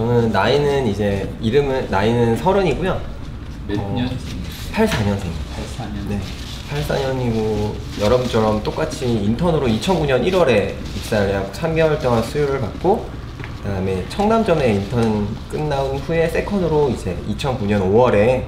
저는 나이는 이제 이름은 나이는 서른이고요. 몇 어, 년? 84년생. 84년. 네. 84년이고 여러분처럼 똑같이 인턴으로 2009년 1월에 입사를 해갖고 3개월 동안 수요를 받고 그다음에 청담점에 인턴 끝나온 후에 세컨으로 이제 2009년 5월에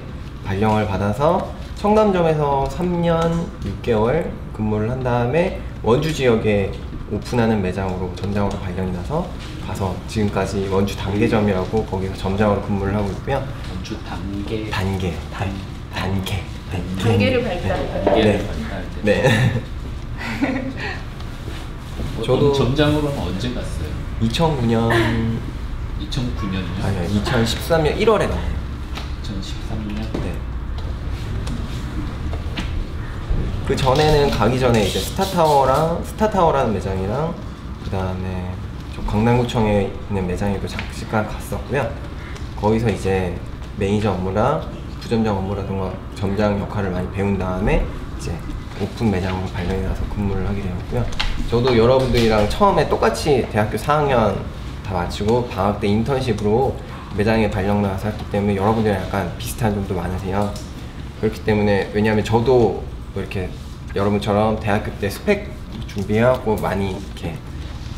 발령을 받아서 청담점에서 3년 6개월 근무를 한 다음에 원주 지역에 오픈하는 매장으로 점장으로 발령이 나서 가서 지금까지 원주 단계점이라고 거기서 점장으로 근무를 하고 있고요. 원주 단계. 단계, 단, 단계. 네. 단계를 발달한 단계를 네. 발달할 때. 네. 저도- 점장으로 는 언제 갔어요? 2009년 2009년이요? 아니요 2013년 1월에 갔네요. 2013년. 네. 그 전에는 가기 전에 이제 스타타워랑 스타타워라는 매장이랑 그 다음에 저 강남구청에 있는 매장에도 잠깐 갔었고요. 거기서 이제 매니저 업무랑 부점장 업무라든가 점장 역할을 많이 배운 다음에 이제 오픈 매장으로 발령이 나서 근무를 하게 되었고요. 저도 여러분들이랑 처음에 똑같이 대학교 4학년 다 마치고 방학 때 인턴십으로 매장에 발령 나서 했기 때문에 여러분들이랑 약간 비슷한 점도 많으세요. 그렇기 때문에 왜냐하면 저도 뭐 이렇게 여러분처럼 대학교 때 스펙 준비해갖고 많이 이렇게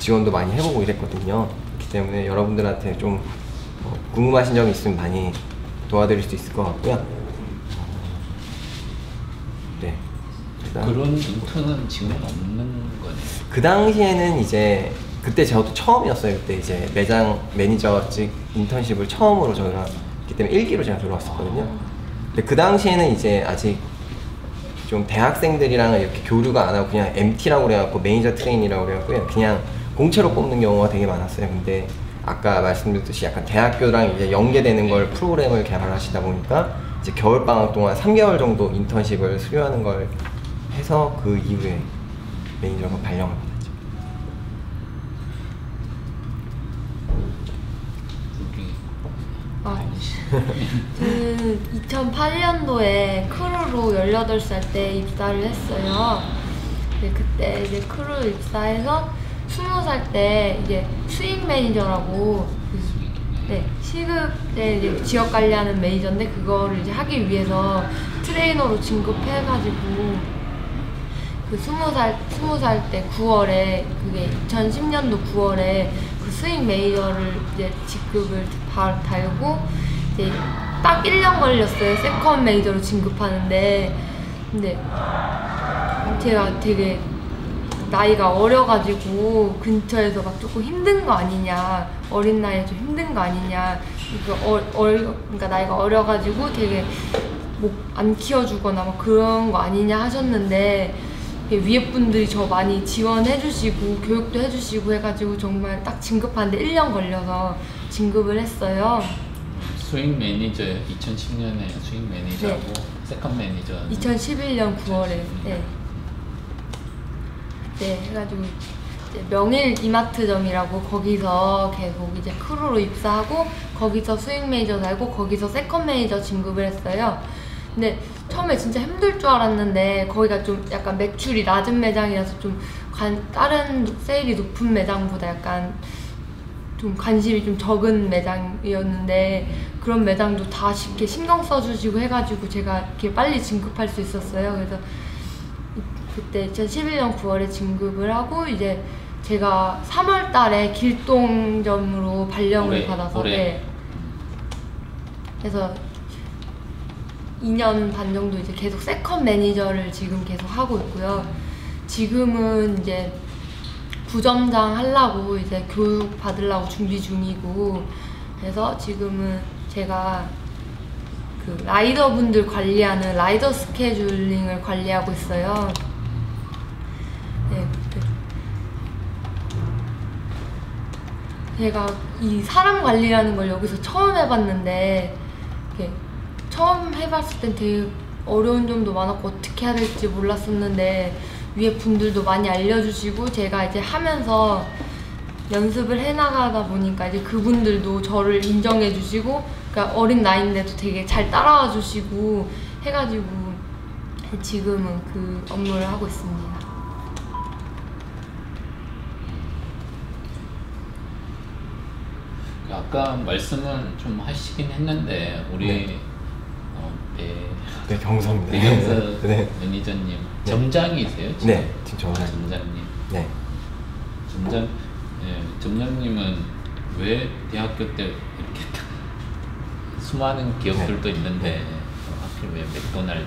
지원도 많이 해보고 이랬거든요. 그렇기 때문에 여러분들한테 좀 어, 궁금하신 점이 있으면 많이 도와드릴 수 있을 것 같고요. 어, 네. 그런 인턴은 지금은 없는 거네요. 그 당시에는 이제 그때 저도 처음이었어요. 그때 이제 매장 매니저직 인턴십을 처음으로 저희가 했기 때문에 1기로 제가 들어왔었거든요. 근데 그 당시에는 이제 아직 좀 대학생들이랑 이렇게 교류가 안 하고 그냥 MT라고 그래갖고 매니저 트레인이라고 그래갖고 그냥 공채로 뽑는 경우가 되게 많았어요. 근데 아까 말씀드렸듯이 약간 대학교랑 이제 연계되는 걸 프로그램을 개발하시다 보니까 이제 겨울 방학 동안 3개월 정도 인턴십을 수료하는 걸 해서 그 이후에 매니저가 발령을 받았죠. 아, 저는 2008년도에 크루로 18살 때 입사를 했어요. 네, 그때 이제 크루 입사해서 20살 때 이제 수익 매니저라고 그, 네, 시급에 이제 지역 관리하는 매니저인데 그거를 이제 하기 위해서 트레이너로 진급해가지고 그 스무 살 스무 살 때 9월에 그게 2010년도 9월에 그 수익 매니저를 이제 직급을 다 달고 이제 딱 1년 걸렸어요. 세컨 매니저로 진급하는데. 근데 제가 되게 나이가 어려가지고 근처에서 막 조금 힘든 거 아니냐 어린 나이에 좀 힘든 거 아니냐 그러니까, 어, 어, 그러니까 나이가 어려가지고 되게 뭐 안 키워주거나 막 그런 거 아니냐 하셨는데 위에 분들이 저 많이 지원해주시고 교육도 해주시고 해가지고 정말 딱 진급하는데 1년 걸려서 진급을 했어요. 수익 매니저 2010년에 수익 매니저하고 세컨 매니저 2011년 9월에 네. 네 해가지고 명일 이마트점이라고 거기서 계속 이제 크루로 입사하고 거기서 수익 매니저 달고 거기서 세컨 매니저 진급을 했어요. 근데 처음에 진짜 힘들 줄 알았는데 거기가 좀 약간 매출이 낮은 매장이라서 좀 관, 다른 세일이 높은 매장보다 약간 좀 관심이 좀 적은 매장이었는데 그런 매장도 다 쉽게 신경 써주시고 해가지고 제가 이렇게 빨리 진급할 수 있었어요. 그래서 그때 2011년 9월에 진급을 하고 이제 제가 3월 달에 길동점으로 발령을 올해, 받아서 올해. 네. 그래서 2년 반 정도 이제 계속 세컨 매니저를 지금 계속 하고 있고요. 지금은 이제 부점장 하려고 이제 교육 받으려고 준비 중이고 그래서 지금은 제가 그 라이더분들 관리하는 라이더 스케줄링을 관리하고 있어요. 네. 그- 제가 이 사람 관리라는 걸 여기서 처음 해봤는데 처음 해봤을 땐 되게 어려운 점도 많았고 어떻게 해야 될지 몰랐었는데 위에 분들도 많이 알려주시고 제가 이제 하면서 연습을 해나가다 보니까 이제 그분들도 저를 인정해주시고 그러니까 어린 나이인데도 되게 잘 따라와 주시고 해가지고 지금은 그 업무를 하고 있습니다. 아까 말씀을 좀 하시긴 했는데 우리 네. 어, 배 네, 경서입니다. 배경서 네. 매니저님 네. 점장이세요? 지금? 네, 지금 점장. 아, 점장님. 네. 점장, 예, 점장님은 왜 대학교 때 이렇게 수많은 기업들도 네. 있는데 하필 왜 맥도날드?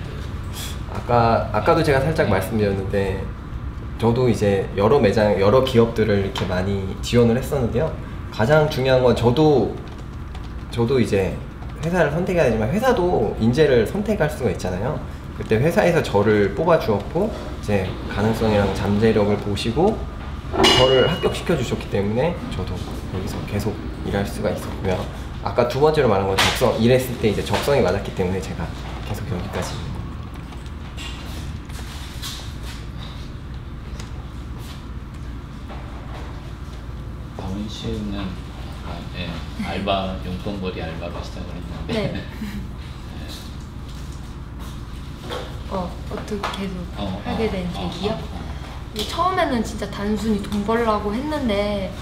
아까 아까도 제가 살짝 네. 말씀드렸는데 저도 이제 여러 매장 여러 기업들을 이렇게 많이 지원을 했었는데요. 가장 중요한 건 저도 저도 이제 회사를 선택해야 되지만 회사도 인재를 선택할 수가 있잖아요. 그때 회사에서 저를 뽑아 주었고 이제 가능성이랑 잠재력을 보시고 저를 합격시켜 주셨기 때문에 저도 여기서 계속 일할 수가 있었고요. 아까 두 번째로 말한 건 적성 일했을 때 이제 적성이 맞았기 때문에 제가 계속 여기까지 있는 겁니다. 다운 씨는 아까 예, 알바 용돈벌이 알바로 시작을 했는데 네. 어, 어떻게 계속 어, 어, 하게 된 어, 계기요? 어, 어. 처음에는 진짜 단순히 돈 벌려고 했는데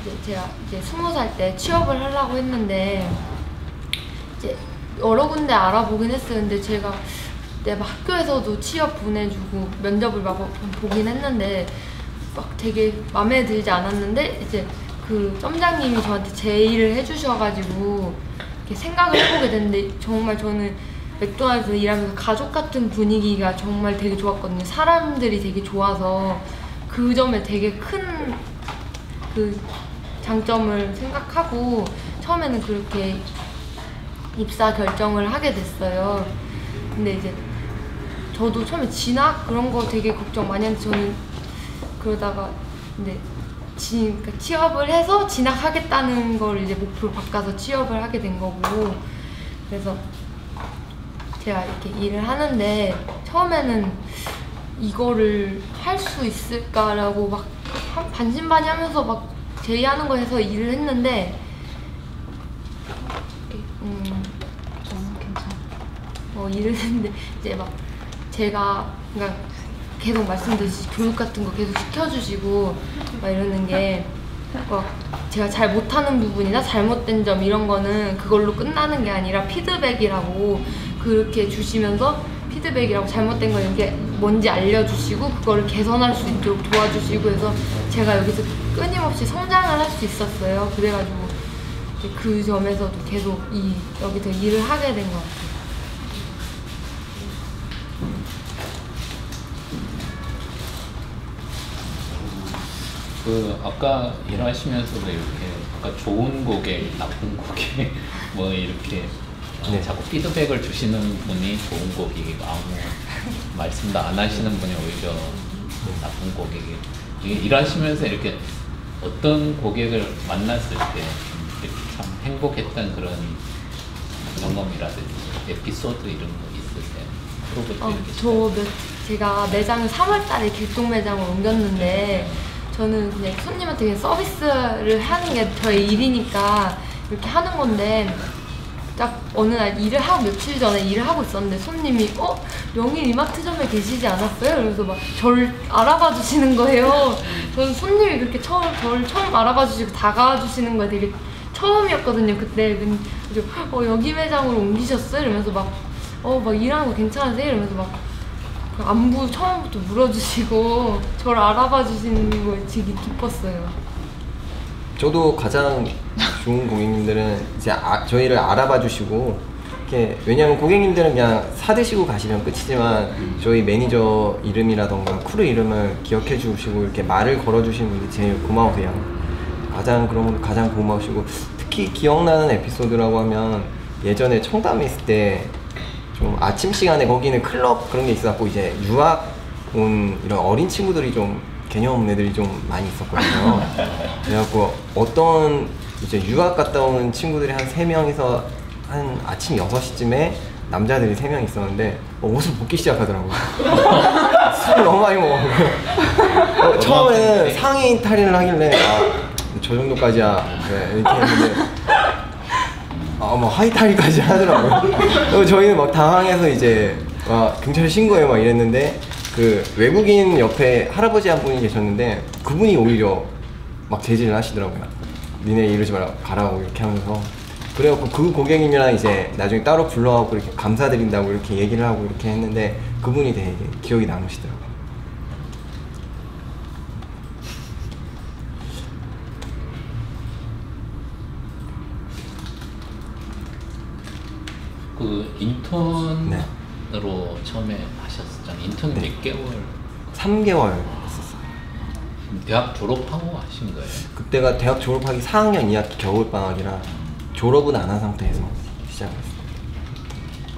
이제 제가 이제 스무 살 때 취업을 하려고 했는데 이제 여러 군데 알아보긴. 근데 제가 내막 학교에서도 취업 보내주고 면접을 막 보긴 했는데 막 되게 마음에 들지 않았는데 이제 그 점장님이 저한테 제의를 해주셔가지고 이렇게 생각을 해보게 됐는데 정말 저는 맥도날드 일하면서 가족 같은 분위기가 정말 되게 좋았거든요. 사람들이 되게 좋아서 그 점에 되게 큰 그 장점을 생각하고 처음에는 그렇게 입사 결정을 하게 됐어요. 근데 이제 저도 처음에 진학 그런 거 되게 걱정 많이 했는데 저는 그러다가 근데 지, 그러니까 취업을 해서 진학하겠다는 걸 이제 목표로 바꿔서 취업을 하게 된 거고 그래서 제가 이렇게 일을 하는데 처음에는 이거를 할 수 있을까라고 막 한- 반신반의하면서 막 제의하는 거 해서 일을 했는데 음, 저는 괜찮아. 어, 일을 했는데 이제 막 제가 그러니까 계속 말씀드렸듯이 교육 같은 거 계속 시켜주시고 막 이러는 게 막 제가 잘 못하는 부분이나 잘못된 점 이런 거는 그걸로 끝나는 게 아니라 피드백이라고 그렇게 주시면서 피드백이라고 잘못된 거 이게 뭔지 알려주시고 그거를 개선할 수 있도록 도와주시고 해서 제가 여기서 끊임없이 성장을 할 수 있었어요. 그래가지고 그 점에서도 계속 이 여기서 일을 하게 된 것 같아요. 그 아까 일하시면서도 이렇게 아까 좋은 고객, 나쁜 고객 뭐 이렇게 네. 자꾸 피드백을 주시는 분이 좋은 고객이고 아무 말씀도 안 하시는 분이 오히려 나쁜 고객이 일하시면서 이렇게 어떤 고객을 만났을 때 참 행복했던 그런 경험이라든지 에피소드 이런 거 있으세요? 어, 이렇게 저 몇, 제가 매장을 3월달에 길동 매장을 옮겼는데 저는 그냥 손님한테 그냥 서비스를 하는 게 저의 일이니까 이렇게 하는 건데 딱 어느 날 일을 하고 며칠 전에 일을 하고 있었는데 손님이 어 명일 이마트점에 계시지 않았어요? 그래서 막 저를 알아봐 주시는 거예요. 저는 손님이 그렇게 처음 저를 처음 알아봐 주시고 다가와 주시는 거에 되게 처음이었거든요 그때. 그래서 어 여기 매장으로 옮기셨어요? 이러면서 막 어 막 일하는 거 괜찮으세요? 이러면서 막그 안부 처음부터 물어주시고 저를 알아봐 주시는 거 되게 기뻤어요. 저도 가장 좋은 고객님들은 이제 아- 저희를 알아봐 주시고 이렇게 왜냐하면 고객님들은 그냥 사 드시고 가시면 끝이지만 저희 매니저 이름이라던가 크루 이름을 기억해 주시고 이렇게 말을 걸어 주시는 분이 제일 고마우세요. 가장 그런 가장 고마우시고 특히 기억나는 에피소드라고 하면 예전에 청담에 있을 때 좀 아침 시간에 거기는 클럽 그런 게 있어갖고 이제 유학 온 이런 어린 친구들이 좀 개념 없는 애들이 좀 많이 있었거든요. 그래갖고 어떤 이제 유학 갔다 온 친구들이 한 세명이서한 아침 6시쯤에 남자들이 세 명 있었는데 어, 옷을 벗기 시작하더라고요. 술을 너무 많이 먹어요. 어, 처음에는 상의 탈의를 하길래 아, 저 정도까지야 네, 이렇게 했는데 아, 뭐 하이타이까지 하더라고요. 그리고 저희는 막 당황해서 이제 와, 경찰에 신고해 막 이랬는데 그 외국인 옆에 할아버지 한 분이 계셨는데 그분이 오히려 막 제지를 하시더라고요. 니네 이러지 마라 가라고 이렇게 하면서 그래갖고 그 고객님이랑 이제 나중에 따로 불러갖고 이렇게 감사드린다고 이렇게 얘기를 하고 이렇게 했는데 그분이 되게 기억이 남으시더라고요. 그 인턴으로 네. 처음에 하셨잖아요. 인턴 네. 몇 개월? 3개월 했었어요. 대학 졸업하고 하신 거예요? 그때가 대학 졸업하기 4학년 2학기 겨울방학이라 졸업은 안 한 상태에서 시작을 했어요.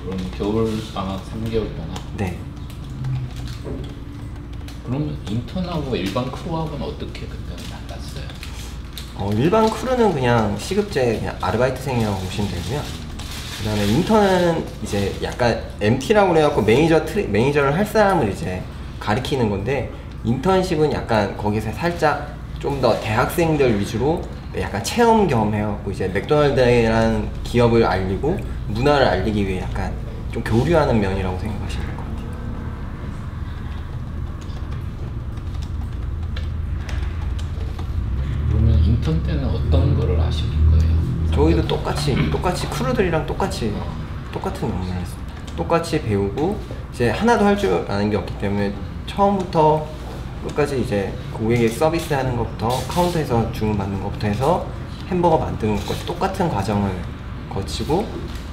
그럼 겨울 방학 3개월 동안. 네. 그러면 인턴하고 일반 크루하고는 어떻게 그때는 달랐어요? 어, 일반 크루는 그냥 시급제 그냥 아르바이트생이라고 보시면 되고요. 그 다음에 인턴은 이제 약간 MT라고 그래갖고 매니저 트레, 매니저를 할 사람을 이제 가리키는 건데 인턴십은 약간 거기서 살짝 좀 더 대학생들 위주로 약간 체험 겸 해갖고 이제 맥도날드라는 기업을 알리고 문화를 알리기 위해 약간 좀 교류하는 면이라고 생각하시면 될것 같아요. 그러면 인턴 때는 어떤 거를 하실 거예요? 저희도 똑같이 똑같이 크루들이랑 똑같이 똑같은 업무를 했어요. 똑같이 배우고 이제 하나도 할 줄 아는 게 없기 때문에 처음부터 끝까지 이제 고객에게 서비스 하는 것부터 카운터에서 주문 받는 것부터 해서 햄버거 만드는 것까지 똑같은 과정을 거치고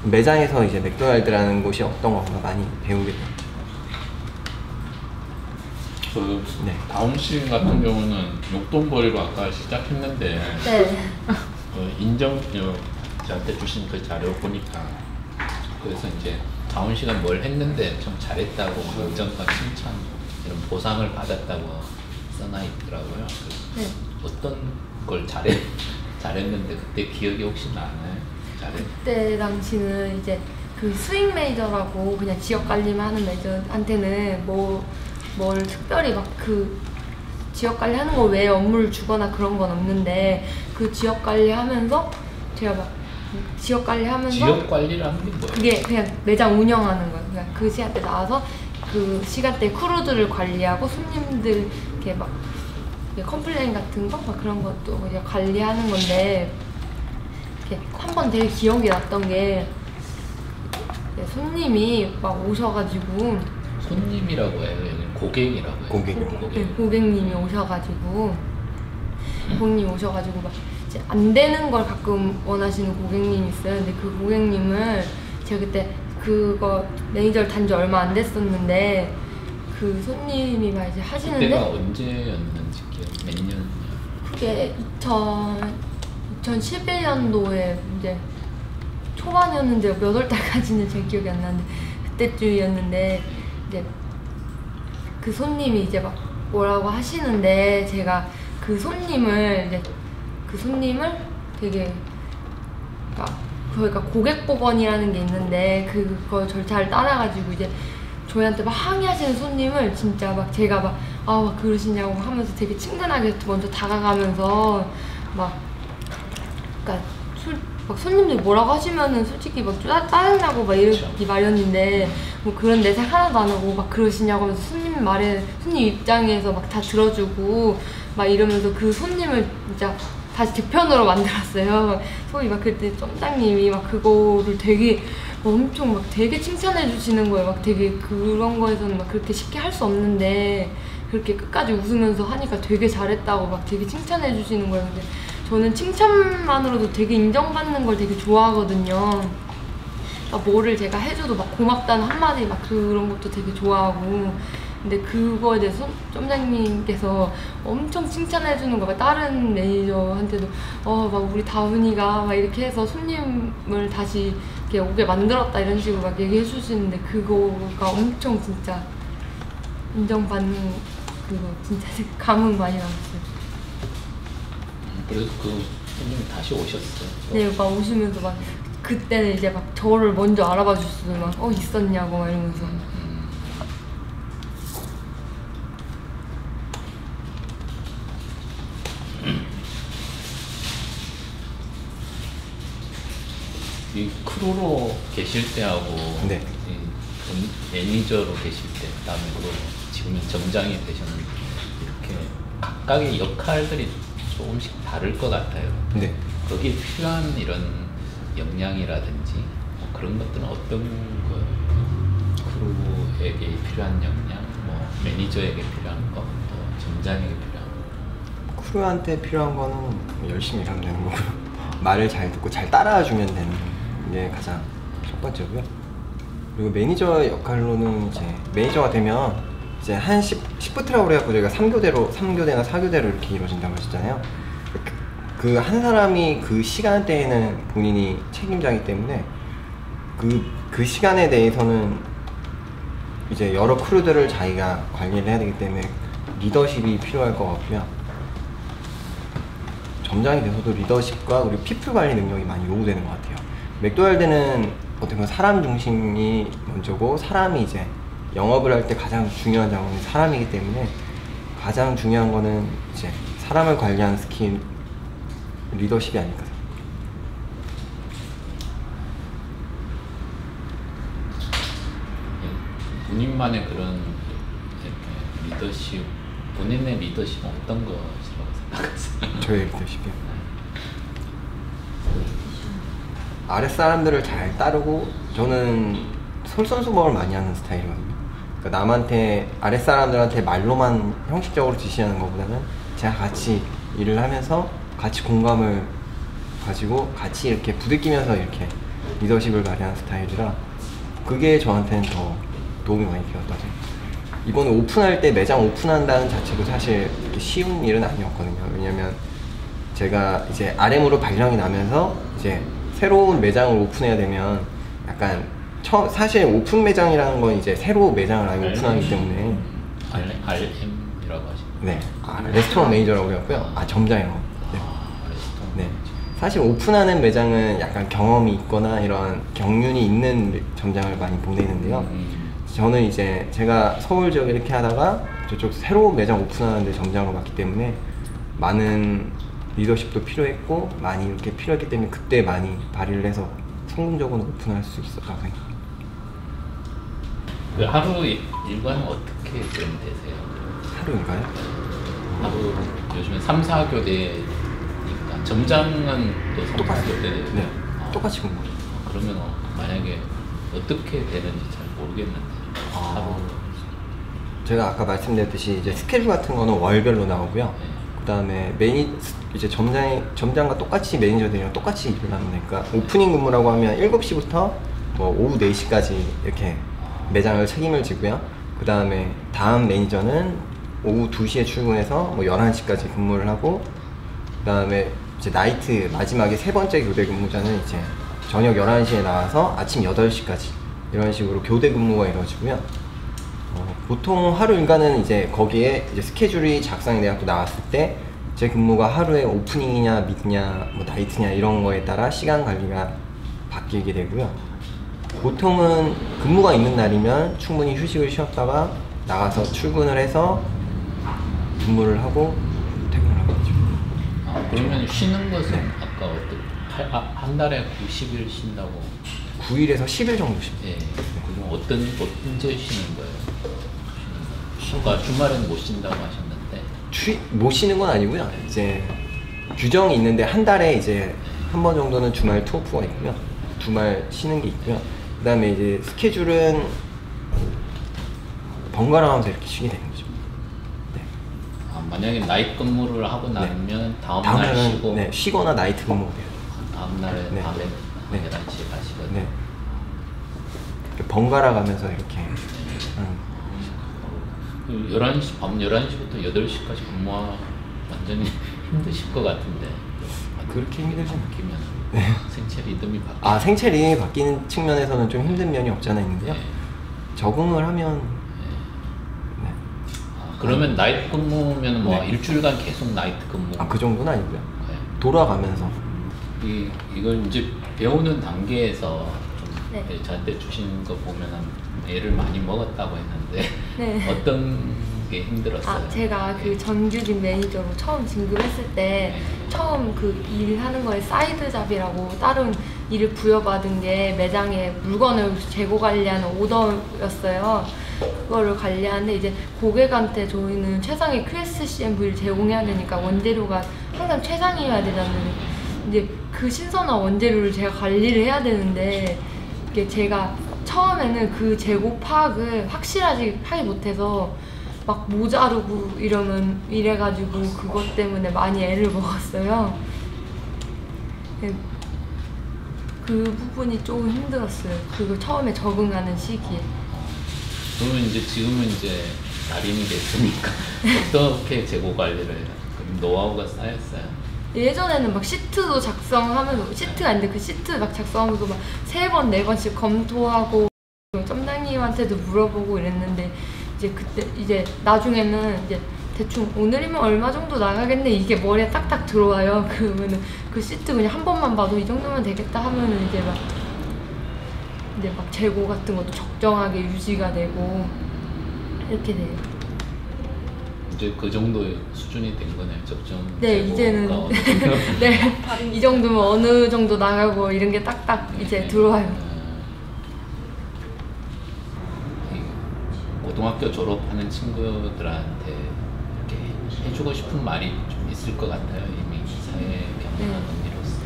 매장에서 이제 맥도날드라는 곳이 어떤 건가 많이 배우게 돼요. 그 네. 다음 시즌 같은 경우는 용돈벌이로 아까 시작했는데 네. 그 인정 어, 저한테 주신 그 자료 보니까 그래서 이제 다운 시간 뭘 했는데 좀 잘했다고 인정과 칭찬 이런 보상을 받았다고 써놔 있더라고요. 그 네. 어떤 걸 잘했 잘했는데 그때 기억이 혹시 나나요? 잘했 그때 당시는 이제 그 스윙 매니저라고 그냥 지역 관리만 하는 매니저한테는 뭐 뭘 특별히 막 그 지역 관리하는 거 외에 업무를 주거나 그런 건 없는데 그 지역 관리하면서 제가 막 지역 관리하면서 지역 관리라는 게 뭐예요? 그게 그냥 매장 운영하는 거예요. 그러니까 그 시간대 나와서 그 시간대 크루들을 관리하고 손님들 이렇게 막 컴플레인 같은 거 막 그런 것도 그냥 관리하는 건데 한 번 되게 기억이 났던 게 손님이 막 오셔가지고 손님이라고 해요. 고객이라고 해요. 고객. 네, 고객님이 오셔가지고 고객님 오셔가지고 막 이제 안 되는 걸 가끔 원하시는 고객님이 있어요. 근데 그 고객님을 제가 그때 그거 매니저를 단지 얼마 안 됐었는데 그 손님이 막 이제 하시는데 그때가 언제였는지 기억 몇 년? 그게 2000, 2011년도에 이제 초반이었는데 몇 월 달까지는 잘 기억이 안 나는데 그때쯤이었는데 이제 그 손님이 이제 막 뭐라고 하시는데 제가 그 손님을 이제 그 손님을 되게 그러니까 저희가 고객 복원이라는 게 있는데 그거 절차를 따라가지고 이제 저희한테 막 항의하시는 손님을 진짜 막 제가 막 아 막 그러시냐고 하면서 되게 친근하게 먼저 다가가면서 막 그러니까 술, 막 손님들이 뭐라고 하시면은 솔직히 막 짜- 짜증나고 막 이러기 그쵸. 마련인데 뭐 그런 내색 하나도 안 하고 막 그러시냐고 하면서 손님 말에 손님 입장에서 막 다 들어주고 막 이러면서 그 손님을 진짜 다시 제 편으로 만들었어요. 소위 막 그때 점장님이 막 그거를 되게 엄청 막 되게 칭찬해 주시는 거예요. 막 되게 그런 거에서는 막 그렇게 쉽게 할 수 없는데 그렇게 끝까지 웃으면서 하니까 되게 잘했다고 막 되게 칭찬해 주시는 거예요. 근데 저는 칭찬만으로도 되게 인정받는 걸 되게 좋아하거든요. 아, 뭐를 제가 해줘도 막 고맙다는 한마디 막 그런 것도 되게 좋아하고 근데 그거에 대해서 점장님께서 엄청 칭찬해주는 거가 다른 매니저한테도 어 막 우리 다운이가 막 이렇게 해서 손님을 다시 이렇게 오게 만들었다 이런 식으로 막 얘기해 주시는데 그거가 엄청 진짜 인정받는 그거 진짜 감은 많이 나왔어요. 음, 그래서 그 손님이 다시 오셨어요. 네, 막 오시면서 막 그때는 이제 막 저를 먼저 알아봐 주시고 막어 있었냐고 막 이러면서 음, 이 크루로 계실 때하고 네. 이 전- 매니저로 계실 때 그다음에 또 지금은 점장이 되셨는데 이렇게 각각의 역할들이 조금씩 다를 것 같아요. 네. 거기에 필요한 이런 역량이라든지 뭐 그런 것들은 어떤 거 크루에게 필요한 역량, 뭐 매니저에게 필요한 거, 또 점장에게 필요한 거. 크루한테 필요한 거는 열심히 일하면 되는 거고요. 말을 잘 듣고 잘 따라주면 되는 게 가장 첫 번째고요. 그리고 매니저 역할로는 이제 매니저가 되면 이제 한 10, 10부트라고 그래갖고 저희가 3교대로, 3교대나 4교대로 이렇게 이루어진다고 하셨잖아요. 그 한 사람이 그 시간대에는 본인이 책임자이기 때문에 그, 그 시간에 대해서는 이제 여러 크루들을 자기가 관리를 해야 되기 때문에 리더십이 필요할 것 같고요. 점장이 돼서도 리더십과 그리고 피플 관리 능력이 많이 요구되는 것 같아요. 맥도날드는 어떻게 보면 사람 중심이 먼저고 사람이 이제 영업을 할 때 가장 중요한 자원이 사람이기 때문에 가장 중요한 거는 이제 사람을 관리하는 스킬 리더십이 아닐까 생각합니다. 예, 본인만의 그런 리더십, 본인의 리더십은 어떤 것이라고 생각하세요? 저의 리더십이요. 아랫 사람들을 잘 따르고 저는 솔선수범을 많이 하는 스타일이거든요. 그러니까 남한테 아랫 사람들한테 말로만 형식적으로 지시하는 것보다는 제가 같이 일을 하면서 같이 공감을 가지고 같이 이렇게 부대끼면서 이렇게 리더십을 발휘하는 스타일이라 그게 저한테는 더 도움이 많이 되었다고 생각합니다. 이번에 오픈할 때 매장 오픈한다는 자체도 사실 그렇게 쉬운 일은 아니었거든요. 왜냐면 제가 이제 RM으로 발령이 나면서 이제 새로운 매장을 오픈해야 되면 약간 처, 사실 오픈 매장이라는 건 이제 새로 매장을 아예 오픈하기 때문에. RM이라고 하시나요? 네 아, 레스토랑 매니저라고 해갖고요. 아 점장이요 네. 아, 레스토랑 네. 사실 오픈하는 매장은 약간 경험이 있거나 이런 경륜이 있는 점장을 많이 보내는데요. 음, 저는 이제 제가 서울 지역에 이렇게 하다가 저쪽 새로운 매장 오픈하는데 점장으로 갔기 때문에 많은 리더십도 필요했고 많이 이렇게 필요했기 때문에 그때 많이 발휘를 해서 성공적으로 오픈할 수 있었다고 생각합니다. 그 하루 일- 일과는 어떻게 좀 되세요? 하루인가요? 하루 요즘에 3, 4교대니까 점장은 또 3, 똑같이 4교대 네 똑같이 근무. 그러면 어, 만약에 어떻게 되는지 잘 모르겠는데 아. 하루 제가 아까 말씀드렸듯이 이제 스케줄 같은 거는 월별로 나오고요. 네. 그다음에 매니 이제 점장 점장과 똑같이 매니저들이랑 똑같이 일을 하면 되니까 오프닝 근무라고 하면 7시부터 뭐 오후 4시까지 이렇게 매장을 책임을 지고요. 그 다음에 다음 매니저는 오후 2시에 출근해서 뭐 11시까지 근무를 하고 그 다음에 이제 나이트 마지막에 세 번째 교대 근무자는 이제 저녁 11시에 나와서 아침 8시까지 이런 식으로 교대 근무가 이루어지고요. 어, 보통 하루 일과는 이제 거기에 이제 스케줄이 작성이 돼갖고 나왔을 때 제 근무가 하루에 오프닝이냐 미드냐 뭐 나이트냐 이런 거에 따라 시간 관리가 바뀌게 되고요. 보통은 근무가 있는 날이면 충분히 휴식을 쉬었다가 나가서 출근을 해서 근무를 하고 퇴근을 하게 되죠. 아, 그러면 쉬는 것은 네. 아까 어떤 할- 아, 한 달에 90일 쉰다고 9일에서 10일 정도 쉽니다. 예 그럼 어떤 언제 쉬는 거예요? 아까 주말에는 못 쉰다고 하셨는데 쉬, 못 쉬는 건 아니고요. 이제 규정이 있는데 한 달에 이제 한 번 정도는 주말 투어프가 있고요. 주말 쉬는 게 있고요. 그 다음에 이제 스케줄은 번갈아 가면서 이렇게 쉬게 되는 거죠. 네. 아, 만약에 나이트 근무를 하고 네. 나면 다음 다음 날 쉬고 네, 쉬거나 나이트 근무가 돼요. 다음 날에 네. 밤에 네. 11시에 가시거든요. 네. 번갈아 가면서 이렇게 그 11시, 밤 11시부터 8시까지 근무하 완전히 힘드실 것 같은데. 그렇게 힘들진 않- 바뀌면 네. 생체 리듬이 바뀌 아 생체 리듬이 바뀌는 측면에서는 좀 힘든 면이 없지 않아 있는데요. 네. 적응을 하면 네. 아, 그러면 나이트 근무면 뭐 네. 일주일간 계속 나이트 근무. 아그 정도는 아니고요. 네. 돌아가면서 이 이걸 이제 배우는 단계에서 좀 네. 저한테 주신 거 보면 은 애를 많이 먹었다고 했는데 네. 어떤 게 힘들었어요? 아, 제가 그 정규직 매니저로 처음 진급했을 때 처음 그 일하는 거에 사이드 잡이라고 다른 일을 부여받은 게 매장에 물건을 재고 관리하는 오더였어요. 그거를 관리하는데 이제 고객한테 저희는 최상의 QSCMV를 제공해야 되니까 원재료가 항상 최상이어야 되잖아요. 이제 그 신선한 원재료를 제가 관리를 해야 되는데 이게 제가 처음에는 그 재고 파악을 확실하게 하지 못해서 막 모자르고 이러면 이래가지고 그것 때문에 많이 애를 먹었어요. 네, 그 부분이 조금 힘들었어요. 그거 처음에 적응하는 시기에. 그러면 이제 지금은 이제 달인이 됐으니까 어떻게 재고 관리를 해요? 그럼 노하우가 쌓였어요? 예전에는 막 시트도 작성하면서 시트가 있는데 그 시트 막 작성하면서 막 세 번 네 번씩 검토하고 점장님한테도 물어보고 이랬는데 이제 그때 이제 나중에는 이제 대충 오늘이면 얼마 정도 나가겠네 이게 머리에 딱딱 들어와요 그러면은 그 시트 그냥 한 번만 봐도 이 정도면 되겠다 하면은 이제 막 이제 막 재고 같은 것도 적정하게 유지가 되고 이렇게 돼요. 이제 그 정도 수준이 된 거네요. 적정. 네, 이제는. 네, 이 정도면 어느 정도 나가고 이런 게 딱딱 이제 들어와요. 이 고등학교 졸업하는 친구들한테 이렇게 해주고 싶은 말이 좀 있을 것 같아요. 이미 사회 경험한 네. 언니로서.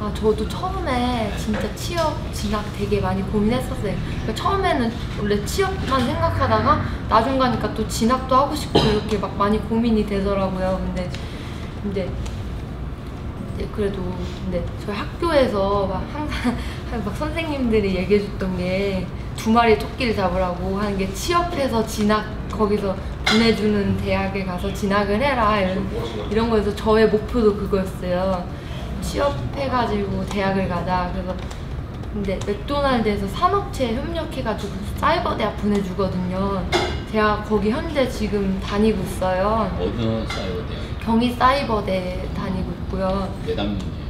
아, 저도 처음에 진짜 취업 진학 되게 많이 고민했었어요. 그러니까 처음에는 원래 취업만 생각하다가 나중 가니까 또 진학도 하고 싶고 이렇게 막 많이 고민이 되더라고요. 근데 근데 그래도 근데 저희 학교에서 막 항상 막 선생님들이 얘기해줬던 게 두 마리 토끼를 잡으라고 하는 게 취업해서 진학 거기서 보내주는 대학에 가서 진학을 해라 이런, 이런 거에서 저의 목표도 그거였어요. 취업해가지고 대학을 가자. 그래서 근데 맥도날드에서 산업체 협력해가지고 사이버 대학 보내주거든요. 제가 거기 현재 지금 다니고 있어요. 어느 사이버대요? 경희 사이버대 다니고 있고요. 몇 학년이에요?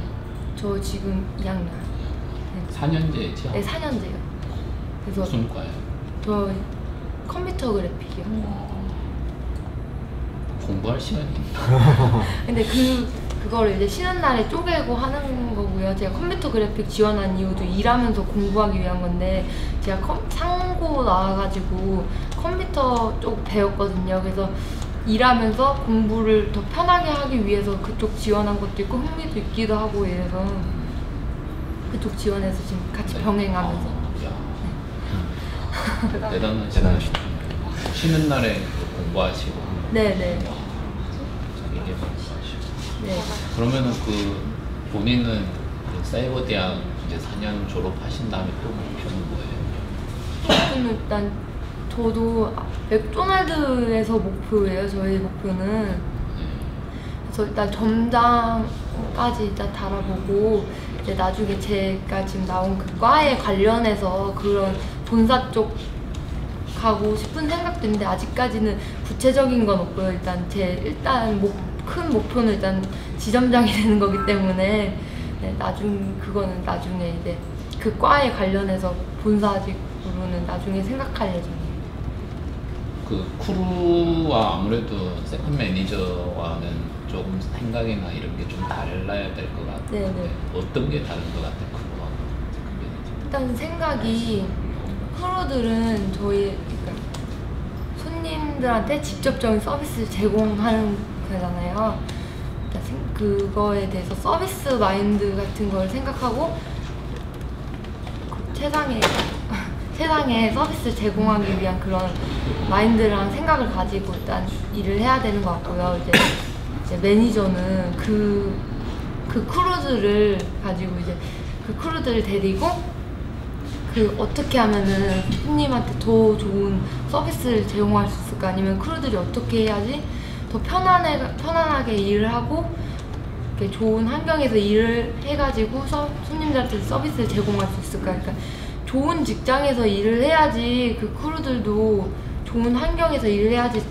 저 지금 2학년. 4년제 취업. 네, 4년제요. 그래서 무슨 과예요? 저 컴퓨터 그래픽이요. 공부할 시간이 있나? 근데 그 그거를 이제 쉬는 날에 쪼개고 하는 거고요. 제가 컴퓨터 그래픽 지원한 이유도 일하면서 공부하기 위한 건데 제가 컴, 상고 나와가지고 컴퓨터 쪽 배웠거든요. 그래서 일하면서 공부를 더 편하게 하기 위해서 그쪽 지원한 것도 있고 흥미도 있기도 하고 이래서 그쪽 지원해서 지금 같이 병행하면서 아, 야. 대단하시다. 대단하시다. 쉬는 날에 공부하시고 네네 자기 개발하시고. 네. 그러면은 그 본인은 그 사이버 대학 이제 4년 졸업하신 다음에 또 목표는 뭐예요? 저는 일단 저도 맥도날드에서 목표예요. 저희 목표는 네. 그래서 일단 점장까지 일단 달아보고 이제 나중에 제가 지금 나온 그 과에 관련해서 그런 본사 쪽 가고 싶은 생각도 있는데 아직까지는 구체적인 건 없고요. 일단 제 일단 목, 큰 목표는 일단 지점장이 되는 거기 때문에 네, 나중 그거는 나중에 이제 그 과에 관련해서 본사직으로는 나중에 생각할 예정이에요. 그 크루와 아무래도 세컨 매니저와는 조금 생각이나 이런 게 좀 달라야 될 것 같은데 네네. 어떤 게 다른 것 같아요? 크루와. 일단 생각이 크루들은 저희 그러니까 손님들한테 직접적인 서비스를 제공하는 거잖아요. 생- 그거에 대해서 서비스 마인드 같은 걸 생각하고 그 세상에 세상에 서비스를 제공하기 위한 그런 마인드랑 생각을 가지고 일단 일을 해야 되는 것 같고요. 이제, 이제 매니저는 그, 그 크루들을 가지고 이제 그 크루들을 데리고 그 어떻게 하면은 손님한테 더 좋은 서비스를 제공할 수 있을까? 아니면 크루들이 어떻게 해야지 더 편안해, 편안하게 일을 하고 이렇게 좋은 환경에서 일을 해가지고 서, 손님들한테 서비스를 제공할 수 있을까? 그러니까 좋은 직장에서 일을 해야지 그 크루들도 좋은 환경에서 일을 해야지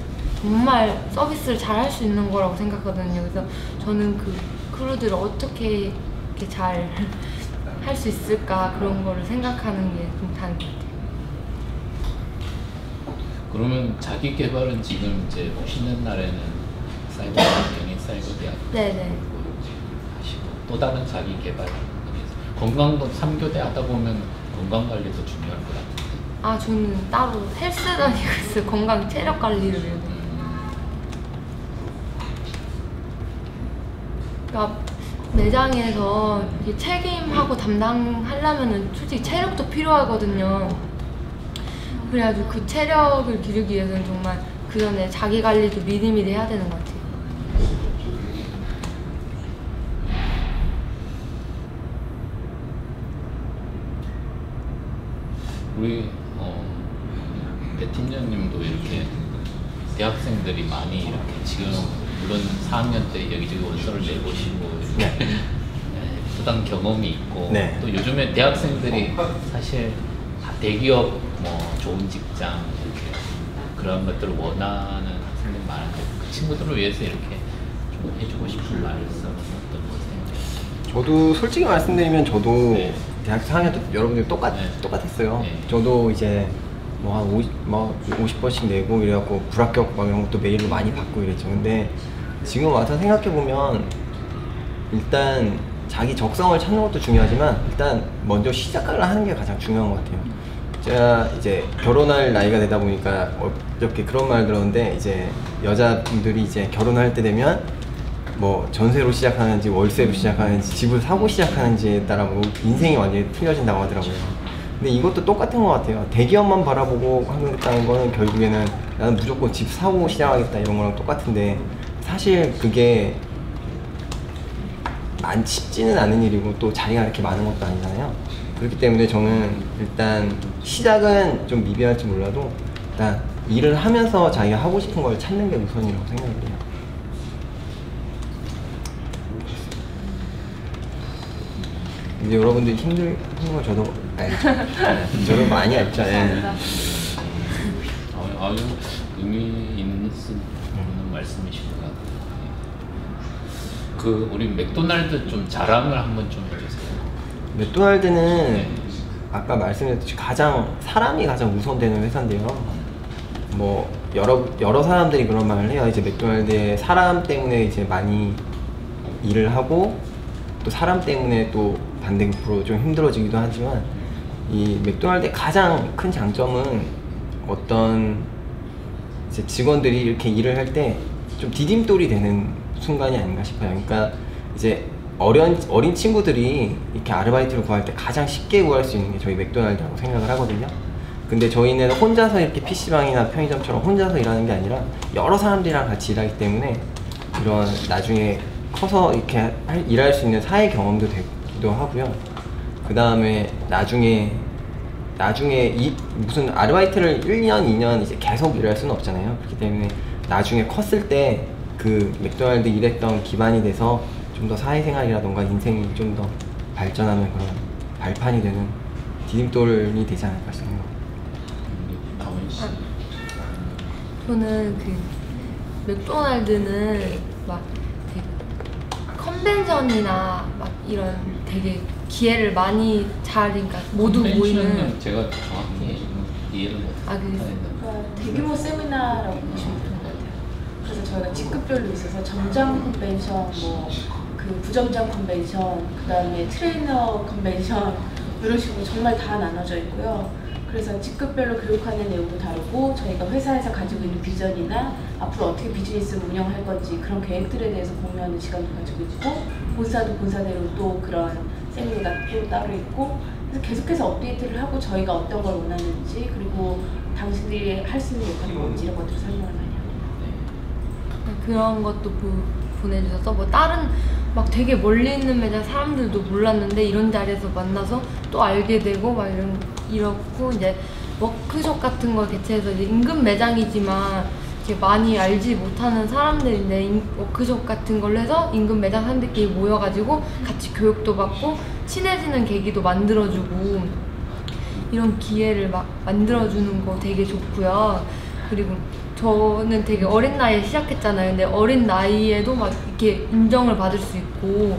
정말 서비스를 잘 할 수 있는 거라고 생각하거든요. 그래서 저는 그 크루들을 어떻게 이렇게 잘 할 수 있을까 그런 거를 생각하는 게 좀 다른 것 같아요. 그러면 자기 개발은 지금 이제 쉬는 날에는 사이버 대학경인 사이버 대학 네네. 하시고 또 다른 자기 개발 건강도 3교대 하다 보면 건강 관리도 중요할 것 같은데 아 저는 따로 헬스 다니고 있어요. 건강 체력 관리를. 그러니까 매장에서 책임하고 담당하려면은 솔직히 체력도 필요하거든요. 그래가지고 그 체력을 기르기 위해서는 정말 그 전에 자기 관리도 미리미리 해야 되는 것 같아요. 우리 어, 배 팀장님도 이렇게 대학생들이 많이 이렇게 지금 물론 4학년 때 여기저기 원서를 내보시고 네. 네, 부당 경험이 있고 네. 또 요즘에 대학생들이 사실 다 대기업 뭐 좋은 직장 이렇게 그런 것들을 원하는 학생들이 많은데 그 친구들을 위해서 이렇게 좀 해주고 싶은 말씀 어떤 거세요? 저도 솔직히 말씀드리면 저도 네. 대학 4학년 때 여러분들 똑같 네. 똑같았어요. 네. 저도 이제 뭐한 50, 뭐 50번씩 내고 이래갖고 불합격 막 이런 것도 메일로 많이 받고 이랬죠. 근데 지금 와서 생각해 보면 일단 자기 적성을 찾는 것도 중요하지만 일단 먼저 시작을 하는 게 가장 중요한 것 같아요. 제가 이제 결혼할 나이가 되다 보니까 어저께 그런 말 들었는데 이제 여자분들이 이제 결혼할 때 되면 뭐 전세로 시작하는지 월세로 시작하는지 집을 사고 시작하는지에 따라 뭐 인생이 완전히 틀려진다고 하더라고요. 근데 이것도 똑같은 것 같아요. 대기업만 바라보고 하겠다는 거는 결국에는 나는 무조건 집 사고 시작하겠다 이런 거랑 똑같은데 사실 그게 많 쉽지는 않은 일이고 또 자리가 이렇게 많은 것도 아니잖아요. 그렇기 때문에 저는 일단 시작은 좀 미비할지 몰라도 일단 일을 하면서 자기가 하고 싶은 걸 찾는 게 우선이라고 생각을 해요. 이제 여러분들이 힘들 걸 저도 알죠. 네, 저도 많이 알죠. 예. 아, 아주 의미 있는 같아요. 그 우리 맥도날드 좀 자랑을 한번 좀 해주세요. 맥도날드는 네. 아까 말씀드렸듯이 가장 사람이 가장 우선되는 회사인데요. 뭐 여러 여러 사람들이 그런 말을 해요. 이제 맥도날드에 사람 때문에 이제 많이 일을 하고 또 사람 때문에 또 반대로 좀 힘들어지기도 하지만 이 맥도날드의 가장 큰 장점은 어떤 이제 직원들이 이렇게 일을 할 때 좀 디딤돌이 되는 순간이 아닌가 싶어요. 그러니까 이제 어린 어린 친구들이 이렇게 아르바이트를 구할 때 가장 쉽게 구할 수 있는 게 저희 맥도날드라고 생각을 하거든요. 근데 저희는 혼자서 이렇게 PC방이나 편의점처럼 혼자서 일하는 게 아니라 여러 사람들이랑 같이 일하기 때문에 이런 나중에 커서 이렇게 할- 일할 수 있는 사회 경험도 되기도 하고요. 그 다음에 나중에 나중에 이 무슨 아르바이트를 1년, 2년 이제 계속 일할 수는 없잖아요. 그렇기 때문에 나중에 컸을 때 그 맥도날드 일했던 기반이 돼서 좀 더 사회생활이라던가 인생이 좀 더 발전하는 그런 발판이 되는 디딤돌이 되지 않을까 씨. 저는 그 맥도날드는 막 되게 컨벤션이나 막 이런 되게 기회를 많이 잘 그러니까 모두 모이는 제가 정확히 이해를 못. 아, 그- 하겠는데. 어, 대규모 세미나라고 보시면 되는 것 같아요. 그래서 저희가 직급별로 있어서 점장 컨벤션, 뭐 그 부점장 컨벤션, 그 다음에 트레이너 컨벤션 이런 식으로 정말 다 나눠져 있고요. 그래서 직급별로 교육하는 내용도 다르고 저희가 회사에서 가지고 있는 비전이나 앞으로 어떻게 비즈니스를 운영할 건지 그런 계획들에 대해서 공유하는 시간도 가지고 있고 본사도 본사대로 또 그런 세미나가 또 따로 있고 그래서 계속해서 업데이트를 하고 저희가 어떤 걸 원하는지 그리고 당신들이 할 수 있는 역할이 뭔지 이런 것들을 설명을 많이. 그런 것도 보, 보내주셔서 뭐 다른 막 되게 멀리 있는 매장 사람들도 몰랐는데 이런 자리에서 만나서 또 알게 되고 막 이런 이렇고 이제 워크숍 같은 걸 개최해서 이제 임금 매장이지만 이렇게 많이 알지 못하는 사람들인데 임- 워크숍 같은 걸로 해서 임금 매장 사람들끼리 모여가지고 같이 교육도 받고 친해지는 계기도 만들어주고 이런 기회를 막 만들어주는 거 되게 좋고요. 그리고 저는 되게 어린 나이에 시작했잖아요. 근데 어린 나이에도 막 이렇게 인정을 받을 수 있고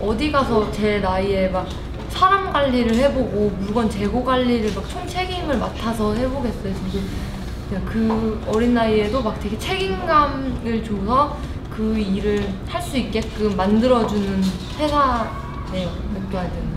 어디 가서 제 나이에 막 사람 관리를 해보고 물건 재고 관리를 막 총 책임을 맡아서 해보겠어요. 저도 그 어린 나이에도 막 되게 책임감을 줘서 그 일을 할 수 있게끔 만들어주는 회사예요. 맥도날드는.